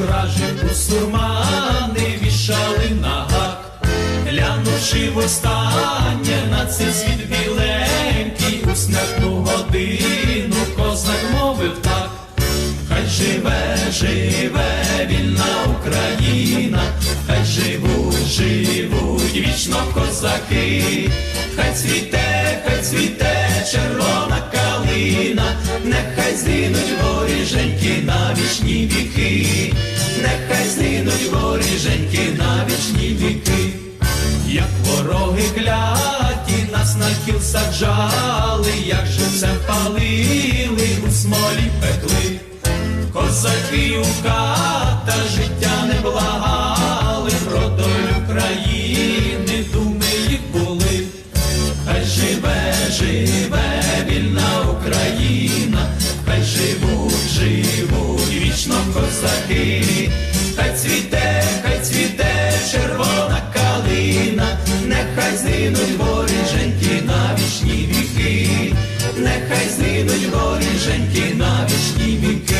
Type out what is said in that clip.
вражі бусурмани вішали на гак, глянувши востаннє на цей світ біленький, у смертну годину козак мовив так. Хай живе, живе вільна Україна, хай живуть, живуть вічно козаки, хай цвіте, хай цвіте червона калина, нехай згинуть воріженьки на вічні віки, нас на кіл саджали, як живцем палили, у смолі пекли, козаки у ката життя не благали, про долю країни думи їх були, хай живе, живе вільна Україна, хай живуть, живуть вічно козаки, хай цвіте, хай цвіте відійдуть горі, женьки на вічні віки.